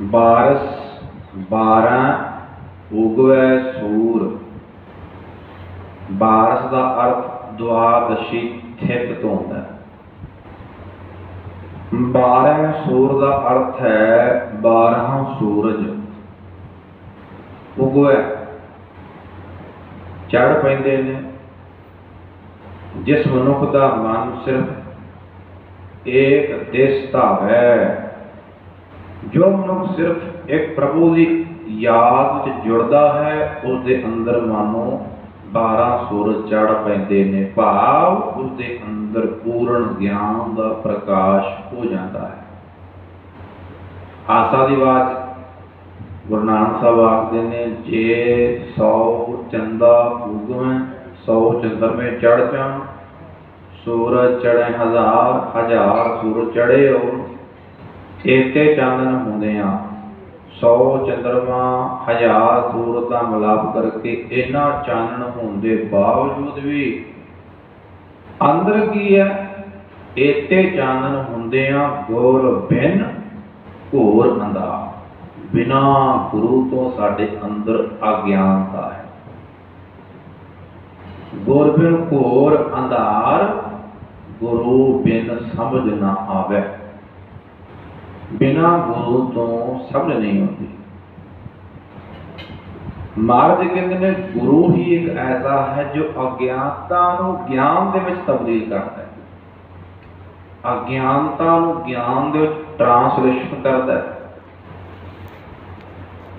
ਬਾਰਸ 12 ਉਗਵੈ ਸੂਰ। ਬਾਰਸ ਦਾ ਅਰਥ ਦੁਆਦਸ਼ੀ ਥਿਤ ਤੋਂ ਹੁੰਦਾ ਹੈ। 12 ਸੂਰ ਦਾ ਅਰਥ ਹੈ 12 ਸੂਰਜ। ਉਗਵੈ। ਚੜ ਪੈਂਦੇ ਨੇ। ਜਿਸ ਮਨੁੱਖ ਦਾ ਮਨ ਸਿਰਫ ਏਕ ਦਿਸ ਧਾਵੈ ਜੋ ਮਨੁੱਖ ਸਿਰਫ ਇੱਕ ਪ੍ਰਭੂ ਦੀ ਯਾਦ ਵਿੱਚ ਜੁੜਦਾ ਹੈ ਉਸ ਦੇ ਅੰਦਰ ਮਾਨੋ 12 ਸੂਰਜ ਚੜ ਪੈਂਦੇ ਨੇ। ਭਾਵ ਉਸ ਦੇ ਅੰਦਰ ਪੂਰਨ ਗਿਆਨ ਦਾ ਪ੍ਰਕਾਸ਼ ਹੋ ਜਾਂਦਾ ਹੈ। ਆਸਾ ਦੀ ਬਾਤ ਗੁਰੂ ਨਾਨਕ ਸਾਹਿਬ ਆਖਦੇ ਨੇ, ਜੇ 100 ਚੰਦਾ ਉਗਵੇਂ 100 ਚੰਦਰਮੇ ਚੜ ਜਾਣ, ਸੂਰਜ ਚੜ੍ਹੇ ਹਜ਼ਾਰ ਹਜ਼ਾਰ ਸੂਰਜ ਚੜੇ ਹੋ ਏਤੇ ਚਾਨਣ ਹੁੰਦੇ ਆ ਸੌ ਚੰਦਰਮਾ ਹਜ਼ਾਰ ਸੂਰਜ ਦਾ ਮਿਲਾਪ ਕਰਕੇ ਇਹਨਾਂ ਚਾਨਣ ਹੋਣ ਦੇ ਬਾਵਜੂਦ ਵੀ ਅੰਦਰ ਕੀ ਹੈ? ਏਤੇ ਚਾਨਣ ਹੁੰਦੇ ਆ ਗੁਰ ਬਿਨ ਘੋਰ ਅੰਧਾ ਬਿਨਾ ਗੁਰੂ ਤੋਂ ਸਾਡੇ ਅੰਦਰ ਅਗਿਆਨਤਾ ਹੈ। ਗੁਰ ਬਿਨ ਘੋਰ ਅੰਧਾਰ, ਗੁਰੂ ਬਿਨ ਸਮਝ ਨਾ ਆਵੇ। ਬਿਨਾ ਗੁਰੂ ਤੋਂ ਸਮਝ ਨਹੀਂ ਆਉਂਦੀ। ਮਹਾਰਾਜ ਕਹਿੰਦੇ ਨੇ ਗੁਰੂ ਹੀ ਇੱਕ ਐਸਾ ਹੈ ਜੋ ਅਗਿਆਨਤਾ ਨੂੰ ਗਿਆਨ ਦੇ ਵਿੱਚ ਤਬਦੀਲ ਕਰਦਾ ਹੈ। ਅਗਿਆਨਤਾ ਨੂੰ ਗਿਆਨ ਦੇ ਵਿੱਚ ਟਰਾਂਸਲੇਸ਼ਨ ਕਰਦਾ ਹੈ।